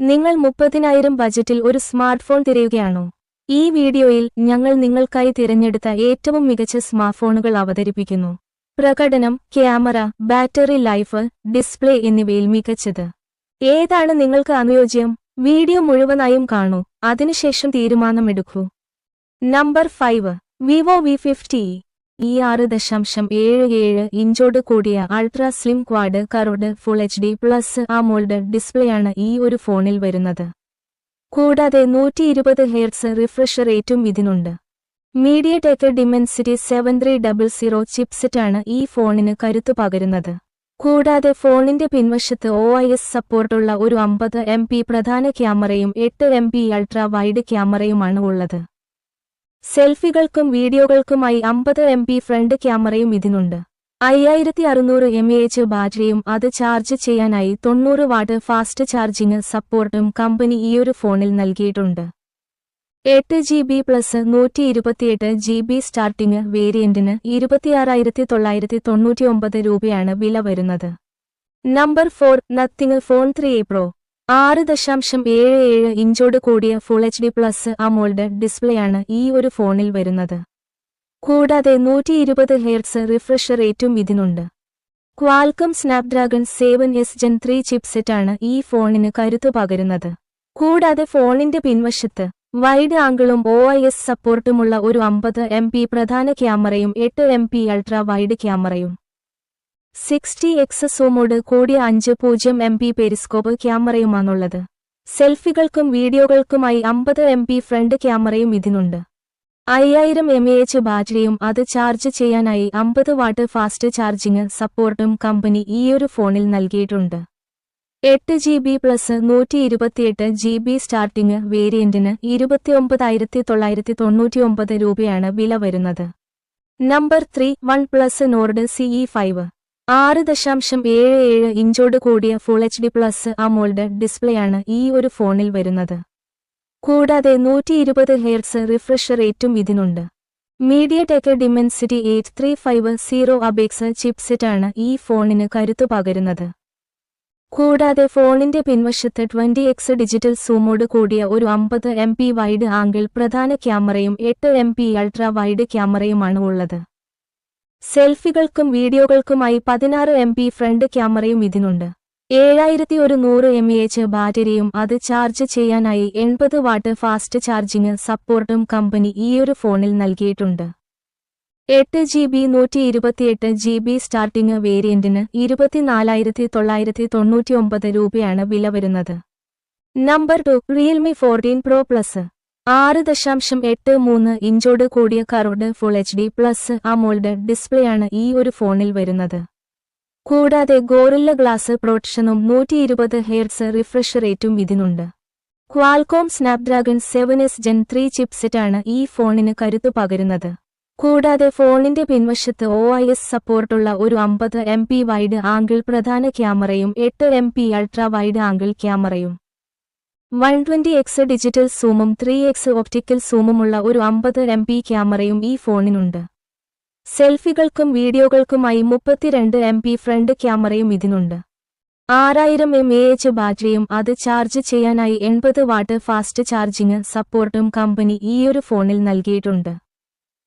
നിങ്ങൾ മുപ്പതിനായിരം ബജറ്റിൽ ഒരു സ്മാർട്ട്ഫോൺ തിരയുകയാണോ? ഈ വീഡിയോയിൽ ഞങ്ങൾ നിങ്ങൾക്കായി തിരഞ്ഞെടുത്ത ഏറ്റവും മികച്ച സ്മാർട്ട്ഫോണുകൾ അവതരിപ്പിക്കുന്നു. പ്രകടനം ക്യാമറ ബാറ്ററി ലൈഫ് ഡിസ്പ്ലേ എന്നിവയിൽ മികച്ചത്. ഏതാണ് നിങ്ങൾക്ക് അനുയോജ്യം? വീഡിയോ മുഴുവനായും കാണൂ. അതിനുശേഷം തീരുമാനമെടുക്കൂ. Number five Vivo V fifty. ഈ ആറ് ദശാംശം ഏഴ് ഏഴ് ഇഞ്ചോട് കൂടിയ ultra slim quad curved full H D plus AMOLED ഡിസ്പ്ലേയാണ് ഈ ഒരു ഫോണിൽ വരുന്നത്. കൂടാതെ നൂറ്റി ഇരുപത് ഹെയർസ് റിഫ്രഷ് റേറ്റും ഇതിനുണ്ട് MediaTek Dimensity seven three double zero ചിപ്സെറ്റാണ് ഈ ഫോണിന് കരുത്തു പകരുന്നത്. കൂടാതെ ഫോണിന്റെ പിൻവശത്ത് ഒ ഐ എസ് സപ്പോർട്ടുള്ള ഒരു അമ്പത് എം പി പ്രധാന ക്യാമറയും എട്ട് എം പി അൾട്രാ വൈഡ് ക്യാമറയുമാണ് ഉള്ളത്. സെൽഫികൾക്കും വീഡിയോകൾക്കുമായി അമ്പത് എം പി ഫ്രണ്ട് ക്യാമറയും ഇതിനുണ്ട്. അയ്യായിരത്തി അറുന്നൂറ് എം എ എച്ച് ബാറ്ററിയും അത് ചാർജ് ചെയ്യാനായി തൊണ്ണൂറ് വാട്ട് ഫാസ്റ്റ് ചാർജിംഗ് സപ്പോർട്ടും കമ്പനി ഈയൊരു ഫോണിൽ നൽകിയിട്ടുണ്ട്. എട്ട് ജി ബി പ്ലസ് നൂറ്റി ഇരുപത്തിയെട്ട് ജി ബി സ്റ്റാർട്ടിംഗ് വേരിയന്റിന് ഇരുപത്തിയാറായിരത്തി തൊള്ളായിരത്തി തൊണ്ണൂറ്റിയൊമ്പത് രൂപയാണ് വില വരുന്നത്. Number four Nothing Phone three Pro. ആറ് ദശാംശം ഏഴ് ഏഴ് ഇഞ്ചോട് കൂടിയ full H D plus AMOLED ഡിസ്പ്ലേയാണ് ഈ ഒരു ഫോണിൽ വരുന്നത്. കൂടാതെ നൂറ്റി ഇരുപത് ഹെയർസ് റിഫ്രഷ് റേറ്റും ഇതിനുണ്ട്. Qualcomm Snapdragon seven S Gen three ചിപ്സെറ്റാണ് ഈ ഫോണിന് കരുത്തു പകരുന്നത്. കൂടാതെ ഫോണിന്റെ പിൻവശത്ത് വൈഡ് ആംഗിളും ഒ ഐ എസ് സപ്പോർട്ടുമുള്ള ഒരു അമ്പത് എം പ്രധാന ക്യാമറയും എട്ട് എം അൾട്രാ വൈഡ് ക്യാമറയും. സിക്സ്റ്റി എക്സ് സൂമോട് കൂടിയ അഞ്ച് പൂജ്യം എം പി പെരിസ്കോപ്പ് ക്യാമറയുമാണുള്ളത്. സെൽഫികൾക്കും വീഡിയോകൾക്കുമായി അമ്പത് എം പി ഫ്രണ്ട് ക്യാമറയും ഇതിനുണ്ട്. അയ്യായിരം എം എച്ച് ബാറ്ററിയും അത് ചാർജ് ചെയ്യാനായി അമ്പത് വാട്ട് ഫാസ്റ്റ് ചാർജിംഗ് സപ്പോർട്ടും കമ്പനി ഈയൊരു ഫോണിൽ നൽകിയിട്ടുണ്ട്. എട്ട് ജി ബി പ്ലസ് നൂറ്റി ഇരുപത്തിയെട്ട് ജി ബി സ്റ്റാർട്ടിംഗ് വേരിയന്റിന് ഇരുപത്തിയൊമ്പതായിരത്തി തൊള്ളായിരത്തി തൊണ്ണൂറ്റിയൊമ്പത് രൂപയാണ് വില വരുന്നത്. Number three One Plus Nord CE five. ആറ് ദശാംശം ഏഴ് ഏഴ് ഇഞ്ചോട് കൂടിയ full H D plus AMOLED ഡിസ്പ്ലേയാണ് ഈ ഒരു ഫോണിൽ വരുന്നത്. കൂടാതെ നൂറ്റി ഇരുപത് ഹെയർസ് റിഫ്രഷ് റേറ്റും ഇതിനുണ്ട്. MediaTek Dimensity eight three five zero അബേക്സ് ചിപ്സെറ്റാണ് ഈ ഫോണിന് കരുത്തു പകരുന്നത്. കൂടാതെ ഫോണിന്റെ പിൻവശത്ത് ട്വന്റി എക്സ് ഡിജിറ്റൽ സൂമോട് കൂടിയ ഒരു അമ്പത് എം പി വൈഡ് ആംഗിൾ പ്രധാന ക്യാമറയും എട്ട് എം പി അൾട്രാ വൈഡ് ക്യാമറയുമാണ് ഉള്ളത്. സെൽഫികൾക്കും വീഡിയോകൾക്കുമായി പതിനാറ് എം പി ഫ്രണ്ട് ക്യാമറയും ഇതിനുണ്ട്. ഏഴായിരത്തി ഒരു നൂറ് എം എച്ച് ബാറ്ററിയും അത് ചാർജ് ചെയ്യാനായി എൺപത് വാട്ട് ഫാസ്റ്റ് ചാർജിംഗ് സപ്പോർട്ടും കമ്പനി ഈയൊരു ഫോണിൽ നൽകിയിട്ടുണ്ട്. എട്ട് ജി ബി നൂറ്റി ഇരുപത്തിയെട്ട് ജി ബി സ്റ്റാർട്ടിംഗ് വേരിയന്റിന് ഇരുപത്തിനാലായിരത്തി തൊള്ളായിരത്തി തൊണ്ണൂറ്റിയൊമ്പത് രൂപയാണ് വില വരുന്നത്. Number two Realme fourteen Pro plus ആറ് ദശാംശം എട്ട് മൂന്ന് ഇഞ്ചോട് കൂടിയ curved full H D plus AMOLED ഡിസ്പ്ലേയാണ് ഈ ഒരു ഫോണിൽ വരുന്നത്. കൂടാതെ ഗോറില്ല ഗ്ലാസ് പ്രൊട്ടക്ഷനും നൂറ്റി ഇരുപത് ഹെയർസ് റിഫ്രഷ് റേറ്റും ഇതിനുണ്ട്. Qualcomm Snapdragon seven S Gen three ചിപ്സെറ്റാണ് ഈ ഫോണിന് കരുത്തു പകരുന്നത്. കൂടാതെ ഫോണിന്റെ പിൻവശത്ത് ഒ ഐ എസ് സപ്പോർട്ടുള്ള ഒരു അമ്പത് എം പി വൈഡ് ആംഗിൾ പ്രധാന ക്യാമറയും എട്ട് M P ultra wide angle ക്യാമറയും. വൺ ട്വന്റി എക്സ് ഡിജിറ്റൽ സൂമും ത്രീ എക്സ് ഒപ്റ്റിക്കൽ സൂമുമുള്ള ഒരു അമ്പത് എം പി ക്യാമറയും ഈ ഫോണിനുണ്ട്. സെൽഫികൾക്കും വീഡിയോകൾക്കുമായി മുപ്പത്തിരണ്ട് എം പി ഫ്രണ്ട് ക്യാമറയും ഇതിനുണ്ട്. ആറായിരം എം എ എച്ച് ബാറ്ററിയും അത് ചാർജ് ചെയ്യാനായി എൺപത് വാട്ട് ഫാസ്റ്റ് ചാർജിംഗ് സപ്പോർട്ടും കമ്പനി ഈയൊരു ഫോണിൽ നൽകിയിട്ടുണ്ട്.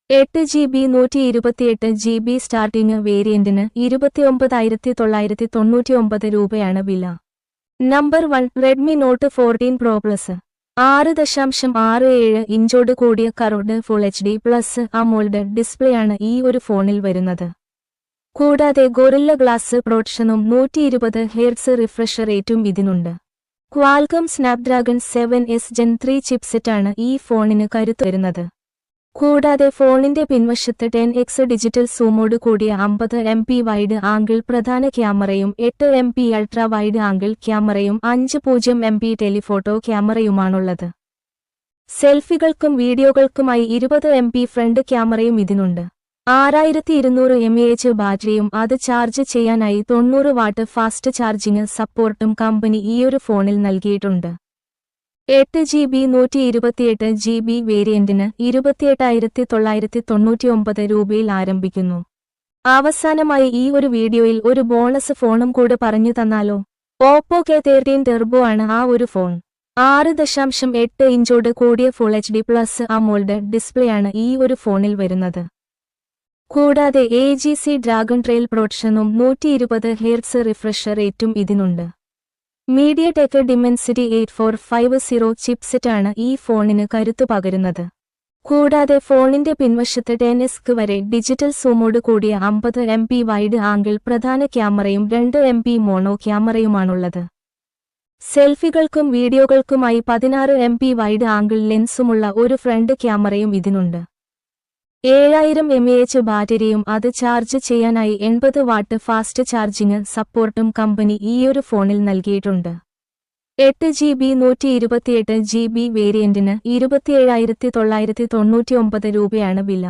എട്ട് ജി ബി നൂറ്റി ഇരുപത്തിയെട്ട് ജി ബി സ്റ്റാർട്ടിംഗ് വേരിയന്റിന് ഇരുപത്തിയൊമ്പതായിരത്തി തൊള്ളായിരത്തി തൊണ്ണൂറ്റിയൊമ്പത് രൂപയാണ് വില. Number one Redmi Note fourteen Pro plus ആറ് ദശാംശം ആറ് ഏഴ് ഇഞ്ചോട് കൂടിയ curved full H D plus AMOLED ഡിസ്പ്ലേയാണ് ഈ ഒരു ഫോണിൽ വരുന്നത്. കൂടാതെ ഗൊറില്ല ഗ്ലാസ് പ്രൊട്ടക്ഷനും നൂറ്റി ഇരുപത് ഹെയർസ് റിഫ്രഷ് റേറ്റും ഇതിനുണ്ട്. Qualcomm Snapdragon seven S gen three ചിപ്സെറ്റാണ് ഈ ഫോണിന് കരുത്തു വരുന്നത്. കൂടാതെ ഫോണിന്റെ പിൻവശത്ത് ടെൻ എക്സ് ഡിജിറ്റൽ സൂമോട് കൂടിയ അമ്പത് എം പി വൈഡ് ആംഗിൾ പ്രധാന ക്യാമറയും എട്ട് M P ultra wide angle ക്യാമറയും അഞ്ച് പൂജ്യം എം പി ടെലിഫോട്ടോ ക്യാമറയുമാണുള്ളത്. സെൽഫികൾക്കും വീഡിയോകൾക്കുമായി ഇരുപത് എം പി ഫ്രണ്ട് ക്യാമറയും ഇതിനുണ്ട്. ആറായിരത്തി ഇരുന്നൂറ് എം എ എച്ച് ബാറ്ററിയും അത് ചാർജ് ചെയ്യാനായി തൊണ്ണൂറ് വാട്ട് ഫാസ്റ്റ് ചാർജിംഗ് സപ്പോർട്ടും കമ്പനി ഈയൊരു ഫോണിൽ നൽകിയിട്ടുണ്ട്. എട്ട് ജി ബി നൂറ്റി ഇരുപത്തിയെട്ട് ജി ബി വേരിയന്റിന് ഇരുപത്തിയെട്ടായിരത്തി തൊള്ളായിരത്തി തൊണ്ണൂറ്റിയൊമ്പത് രൂപയിൽ ആരംഭിക്കുന്നു. അവസാനമായി ഈ ഒരു വീഡിയോയിൽ ഒരു ബോണസ് ഫോണും കൂടെ പറഞ്ഞു തന്നാലോ? ഓപ്പോ കെ തേർട്ടീൻ ടെർബോ ആണ് ആ ഒരു ഫോൺ. ആറ് ദശാംശം എട്ട് ഇഞ്ചോട് കൂടിയ full H D plus AMOLED ഡിസ്പ്ലേയാണ് ഈ ഒരു ഫോണിൽ വരുന്നത്. കൂടാതെ A G C dragon trail പ്രൊഡക്ഷനും നൂറ്റി ഇരുപത് ഹെയർസ് റിഫ്രഷർ റേറ്റും ഇതിനുണ്ട്. MediaTek Dimensity eight four five zero ചിപ്സെറ്റാണ് ഈ ഫോണിന് കരുത്തു പകരുന്നത്. കൂടാതെ ഫോണിന്റെ പിൻവശത്ത് ടെൻ വരെ ഡിജിറ്റൽ സൂമോട് കൂടിയ അമ്പത് എം പി വൈഡ് ആംഗിൾ പ്രധാന ക്യാമറയും രണ്ട് എം പി മോണോ ക്യാമറയുമാണുള്ളത്. സെൽഫികൾക്കും വീഡിയോകൾക്കുമായി പതിനാറ് എം പി വൈഡ് ആംഗിൾ ലെൻസുമുള്ള ഒരു ഫ്രണ്ട് ക്യാമറയും ഇതിനുണ്ട്. ഏഴായിരം എം എ എച്ച് ബാറ്ററിയും അത് ചാർജ് ചെയ്യാനായി എൺപത് വാട്ട് ഫാസ്റ്റ് ചാർജിംഗ് സപ്പോർട്ടും കമ്പനി ഈയൊരു ഫോണിൽ നൽകിയിട്ടുണ്ട്. എട്ട് ജി ബി നൂറ്റി ഇരുപത്തിയെട്ട് ജി ബി വേരിയന്റിന് ഇരുപത്തിയേഴായിരത്തി തൊള്ളായിരത്തി തൊണ്ണൂറ്റിയൊമ്പത് രൂപയാണ് വില.